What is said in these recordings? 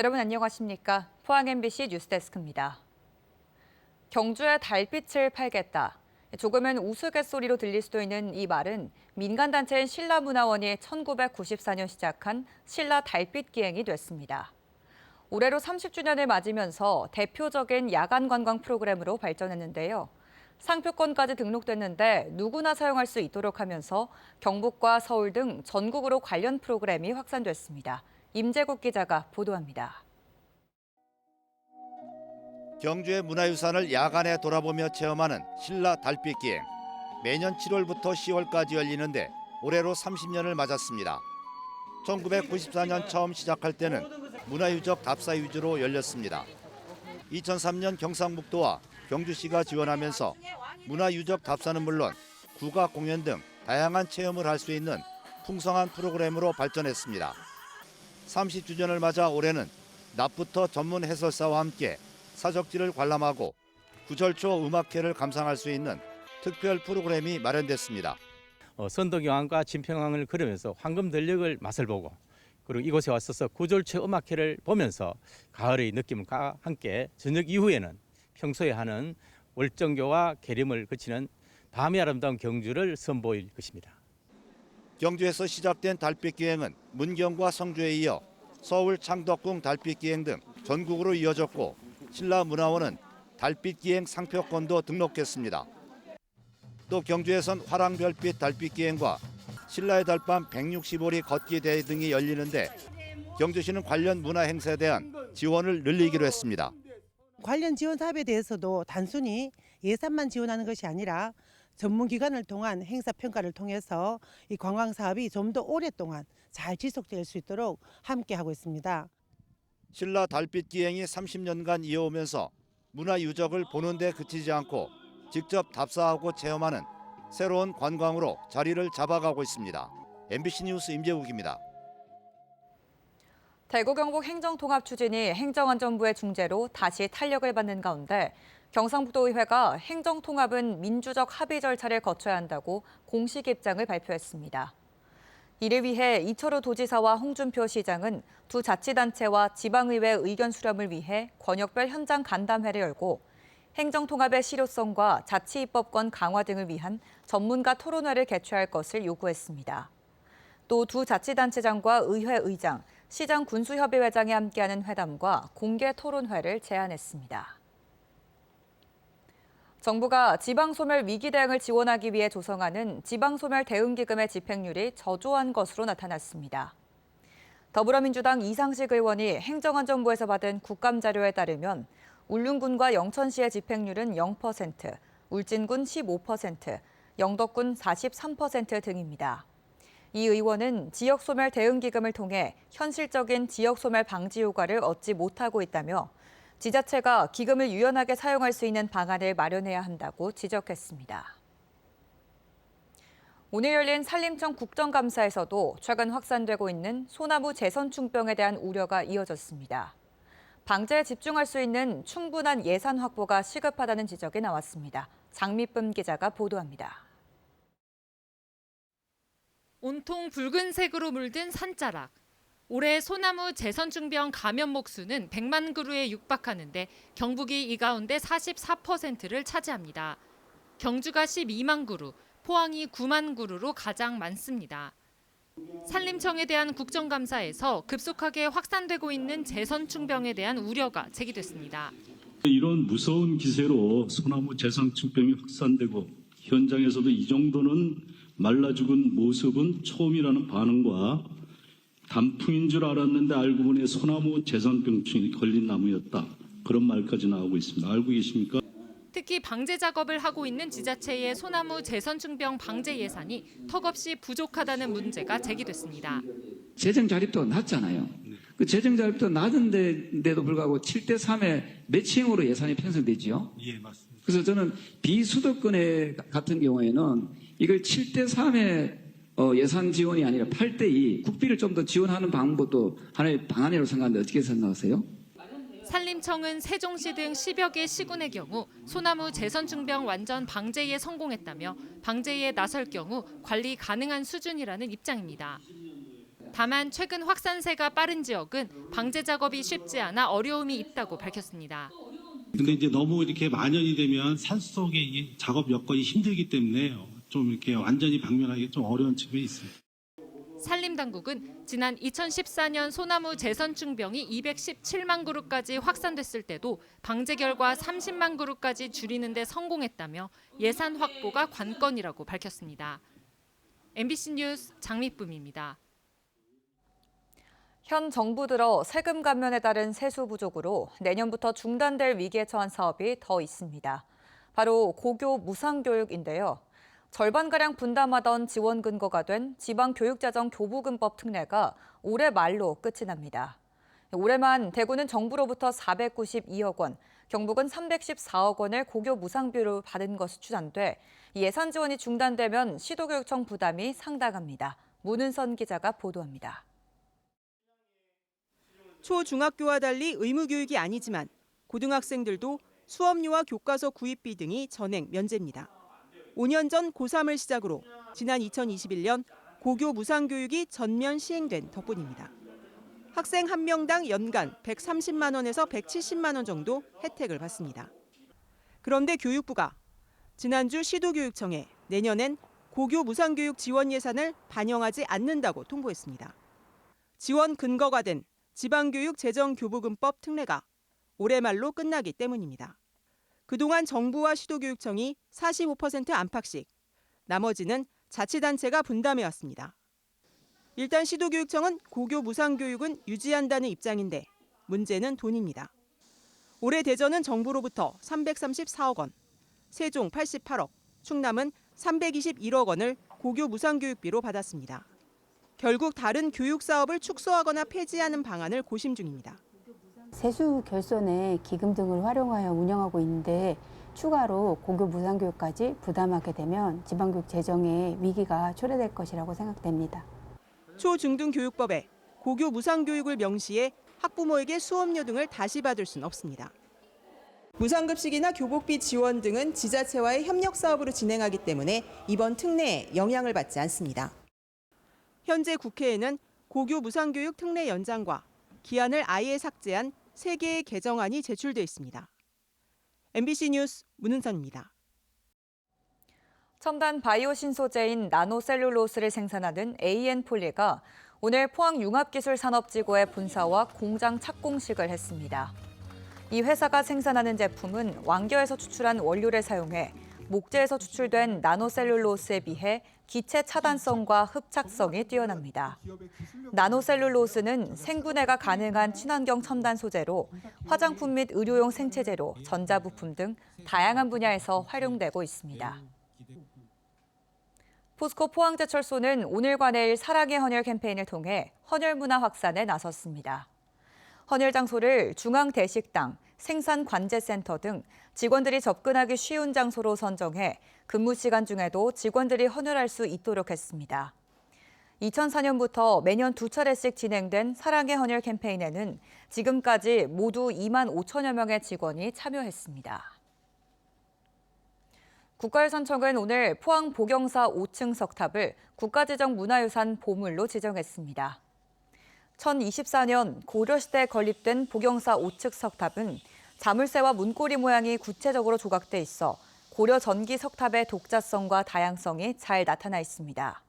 여러분 안녕하십니까? 포항 MBC 뉴스데스크입니다. 경주에 달빛을 팔겠다. 조금은 우스갯소리로 들릴 수도 있는 이 말은 민간단체인 신라문화원이 1994년 시작한 신라 달빛 기행이 됐습니다. 올해로 30주년을 맞으면서 대표적인 야간 관광 프로그램으로 발전했는데요. 상표권까지 등록됐는데 누구나 사용할 수 있도록 하면서 경북과 서울 등 전국으로 관련 프로그램이 확산됐습니다. 임재국 기자가 보도합니다. 경주의 문화유산을 야간에 돌아보며 체험하는 신라 달빛 기행. 매년 7월부터 10월까지 열리는데 올해로 30년을 맞았습니다. 1994년 처음 시작할 때는 문화유적 답사 위주로 열렸습니다. 2003년 경상북도와 경주시가 지원하면서 문화유적 답사는 물론 국악 공연 등 다양한 체험을 할 수 있는 풍성한 프로그램으로 발전했습니다. 30주년을 맞아 올해는 낮부터 전문 해설사와 함께 사적지를 관람하고 구절초 음악회를 감상할 수 있는 특별 프로그램이 마련됐습니다. 어, 선덕여왕과 진평왕을 걸으면서 황금 들녘을 맛을 보고 그리고 이곳에 왔어서 구절초 음악회를 보면서 가을의 느낌과 함께 저녁 이후에는 평소에 하는 월정교와 계림을 그치는 밤의 아름다운 경주를 선보일 것입니다. 경주에서 시작된 달빛 기행은 문경과 성주에 이어 서울 창덕궁 달빛 기행 등 전국으로 이어졌고 신라문화원은 달빛 기행 상표권도 등록했습니다. 또 경주에선 화랑별빛 달빛 기행과 신라의 달밤 160오리 걷기 대회 등이 열리는데 경주시는 관련 문화 행사에 대한 지원을 늘리기로 했습니다. 관련 지원 사업에 대해서도 단순히 예산만 지원하는 것이 아니라 전문 기관을 통한 행사 평가를 통해서 이 관광 사업이 좀 더 오랫동안 잘 지속될 수 있도록 함께 하고 있습니다. 신라 달빛 기행이 30년간 이어오면서 문화 유적을 보는 데 그치지 않고 직접 답사하고 체험하는 새로운 관광으로 자리를 잡아가고 있습니다. MBC 뉴스 임재욱입니다. 대구 경북 행정통합 추진이 행정안전부의 중재로 다시 탄력을 받는 가운데 경상북도의회가 행정통합은 민주적 합의 절차를 거쳐야 한다고 공식 입장을 발표했습니다. 이를 위해 이철우 도지사와 홍준표 시장은 두 자치단체와 지방의회 의견 수렴을 위해 권역별 현장 간담회를 열고 행정통합의 실효성과 자치입법권 강화 등을 위한 전문가 토론회를 개최할 것을 요구했습니다. 또 두 자치단체장과 의회 의장, 시장 군수협의 회장이 함께하는 회담과 공개 토론회를 제안했습니다. 정부가 지방소멸 위기 대응을 지원하기 위해 조성하는 지방소멸 대응기금의 집행률이 저조한 것으로 나타났습니다. 더불어민주당 이상식 의원이 행정안전부에서 받은 국감 자료에 따르면 울릉군과 영천시의 집행률은 0%, 울진군 15%, 영덕군 43% 등입니다. 이 의원은 지역 소멸 대응 기금을 통해 현실적인 지역 소멸 방지 효과를 얻지 못하고 있다며 지자체가 기금을 유연하게 사용할 수 있는 방안을 마련해야 한다고 지적했습니다. 오늘 열린 산림청 국정감사에서도 최근 확산되고 있는 소나무 재선충병에 대한 우려가 이어졌습니다. 방제에 집중할 수 있는 충분한 예산 확보가 시급하다는 지적이 나왔습니다. 장미쁨 기자가 보도합니다. 온통 붉은색으로 물든 산자락. 올해 소나무 재선충병 감염 목 수는 100만 그루에 육박하는데 경북이 이 가운데 44%를 차지합니다. 경주가 12만 그루, 포항이 9만 그루로 가장 많습니다. 산림청에 대한 국정감사에서 급속하게 확산되고 있는 재선충병에 대한 우려가 제기됐습니다. 이런 무서운 기세로 소나무 재상충병이 확산되고 현장에서도 이 정도는 말라 죽은 모습은 처음이라는 반응과 단풍인 줄 알았는데 알고 보니 소나무 재산병충이 걸린 나무였다. 그런 말까지 나오고 있습니다. 알고 계십니까? 특히 방제 작업을 하고 있는 지자체의 소나무 재선충병 방제 예산이 턱없이 부족하다는 문제가 제기됐습니다. 재정 자립도가 낮잖아요. 그 재정 자립도 낮은데도 불구하고 7대 3의 매칭으로 예산이 편성되지요. 예, 맞습니다. 그래서 저는 비수도권의 같은 경우에는 이걸 7대 3의 어, 예산 지원이 아니라 8대 2 국비를 좀 더 지원하는 방법도 하나의 방안이라고 생각하는데 어떻게 생각하세요? 산림청은 세종시 등 10여 개 시군의 경우 소나무 재선충병 완전 방제에 성공했다며 방제에 나설 경우 관리 가능한 수준이라는 입장입니다. 다만 최근 확산세가 빠른 지역은 방제 작업이 쉽지 않아 어려움이 있다고 밝혔습니다. 근데 이제 너무 이렇게 만연이 되면 산속에 이 작업 여건이 힘들기 때문에 좀 이렇게 완전히 방면하기 좀 어려운 측면이 있습니다. 산림당국은 지난 2014년 소나무 재선충병이 217만 그루까지 확산됐을 때도 방제 결과 30만 그루까지 줄이는 데 성공했다며 예산 확보가 관건이라고 밝혔습니다. MBC 뉴스 장미쁨입니다. 현 정부 들어 세금 감면에 따른 세수 부족으로 내년부터 중단될 위기에 처한 사업이 더 있습니다. 바로 고교 무상교육인데요. 절반가량 분담하던 지원 근거가 된 지방교육재정 교부금법 특례가 올해 말로 끝이 납니다. 올해만 대구는 정부로부터 492억 원, 경북은 314억 원을 고교 무상비로 받은 것으로 추산돼 예산 지원이 중단되면 시도교육청 부담이 상당합니다. 문은선 기자가 보도합니다. 초중학교와 달리 의무 교육이 아니지만 고등학생들도 수업료와 교과서 구입비 등이 전액 면제입니다. 5년 전 고3을 시작으로 지난 2021년 고교 무상교육이 전면 시행된 덕분입니다. 학생 한 명당 연간 130만 원에서 170만 원 정도 혜택을 받습니다. 그런데 교육부가 지난주 시도교육청에 내년엔 고교 무상교육 지원 예산을 반영하지 않는다고 통보했습니다. 지원 근거가 된 지방교육 재정교부금법 특례가 올해 말로 끝나기 때문입니다. 그동안 정부와 시도교육청이 45% 안팎씩, 나머지는 자치단체가 분담해왔습니다. 일단 시도교육청은 고교 무상교육은 유지한다는 입장인데 문제는 돈입니다. 올해 대전은 정부로부터 334억 원, 세종 88억, 충남은 321억 원을 고교 무상교육비로 받았습니다. 결국 다른 교육 사업을 축소하거나 폐지하는 방안을 고심 중입니다. 세수 결손에 기금 등을 활용하여 운영하고 있는데 추가로 고교 무상교육까지 부담하게 되면 지방교육 재정에 위기가 초래될 것이라고 생각됩니다. 초중등교육법에 고교 무상교육을 명시해 학부모에게 수업료 등을 다시 받을 수는 없습니다. 무상급식이나 교복비 지원 등은 지자체와의 협력 사업으로 진행하기 때문에 이번 특례에 영향을 받지 않습니다. 현재 국회에는 고교 무상교육 특례 연장과 기한을 아예 삭제한 3개의 개정안이 제출돼 있습니다. MBC 뉴스 문은선입니다. 첨단 바이오 신소재인 나노셀룰로스를 생산하는 AN폴리가 오늘 포항융합기술산업지구의 본사와 공장 착공식을 했습니다. 이 회사가 생산하는 제품은 왕겨에서 추출한 원료를 사용해 목재에서 추출된 나노셀룰로스에 비해 기체 차단성과 흡착성이 뛰어납니다. 나노셀룰로스는 생분해가 가능한 친환경 첨단 소재로 화장품 및 의료용 생체재로 전자부품 등 다양한 분야에서 활용되고 있습니다. 포스코 포항제철소는 오늘과 내일 사랑의 헌혈 캠페인을 통해 헌혈 문화 확산에 나섰습니다. 헌혈 장소를 중앙대식당, 생산관제센터 등 직원들이 접근하기 쉬운 장소로 선정해 근무 시간 중에도 직원들이 헌혈할 수 있도록 했습니다. 2004년부터 매년 두 차례씩 진행된 사랑의 헌혈 캠페인에는 지금까지 모두 2만 5천여 명의 직원이 참여했습니다. 국가유산청은 오늘 포항 보경사 5층 석탑을 국가지정 문화유산 보물로 지정했습니다. 1024년 고려시대에 건립된 보경사 5층 석탑은 자물쇠와 문고리 모양이 구체적으로 조각돼 있어 고려 전기 석탑의 독자성과 다양성이 잘 나타나 있습니다.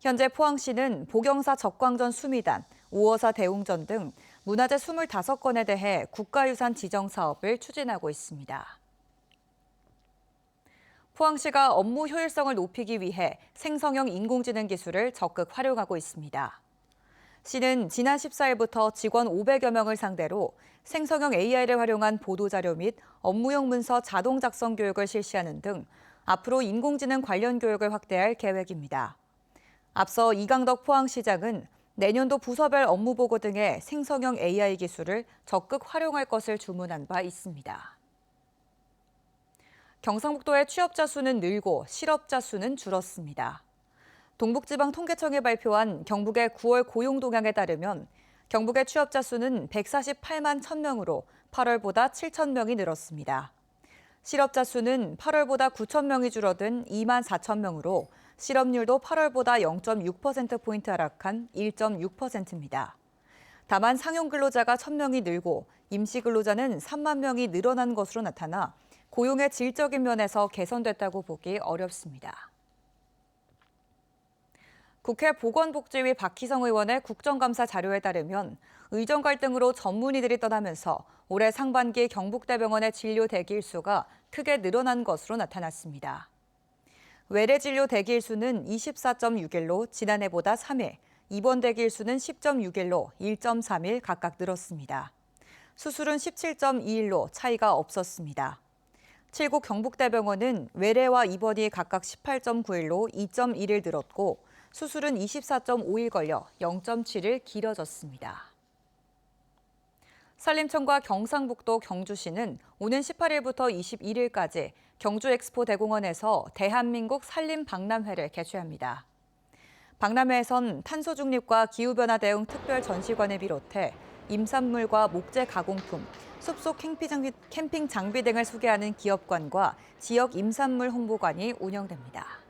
현재 포항시는 보경사 적광전 수미단, 오어사 대웅전 등 문화재 25건에 대해 국가유산 지정 사업을 추진하고 있습니다. 포항시가 업무 효율성을 높이기 위해 생성형 인공지능 기술을 적극 활용하고 있습니다. 시는 지난 14일부터 직원 500여 명을 상대로 생성형 AI를 활용한 보도자료 및 업무용 문서 자동 작성 교육을 실시하는 등 앞으로 인공지능 관련 교육을 확대할 계획입니다. 앞서 이강덕 포항시장은 내년도 부서별 업무 보고 등의 생성형 AI 기술을 적극 활용할 것을 주문한 바 있습니다. 경상북도의 취업자 수는 늘고 실업자 수는 줄었습니다. 동북지방 통계청이 발표한 경북의 9월 고용 동향에 따르면 경북의 취업자 수는 148만 1000명으로 8월보다 7천 명이 늘었습니다. 실업자 수는 8월보다 9천 명이 줄어든 2만 4천 명으로 실업률도 8월보다 0.6%포인트 하락한 1.6%입니다. 다만 상용 근로자가 1,000명이 늘고 임시 근로자는 3만 명이 늘어난 것으로 나타나 고용의 질적인 면에서 개선됐다고 보기 어렵습니다. 국회 보건복지위 박희성 의원의 국정감사 자료에 따르면 의정 갈등으로 전문의들이 떠나면서 올해 상반기 경북대병원의 진료 대기 일수가 크게 늘어난 것으로 나타났습니다. 외래 진료 대기 일수는 24.6일로 지난해보다 3일, 입원 대기 일수는 10.6일로 1.3일 각각 늘었습니다. 수술은 17.2일로 차이가 없었습니다. 7국 경북대병원은 외래와 입원이 각각 18.9일로 2.1일 늘었고 수술은 24.5일 걸려 0.7일 길어졌습니다. 산림청과 경상북도 경주시는 오는 18일부터 21일까지 경주 엑스포 대공원에서 대한민국 산림 박람회를 개최합니다. 박람회에선 탄소 중립과 기후변화 대응 특별 전시관을 비롯해 임산물과 목재 가공품, 숲속 캠핑 장비, 등을 소개하는 기업관과 지역 임산물 홍보관이 운영됩니다.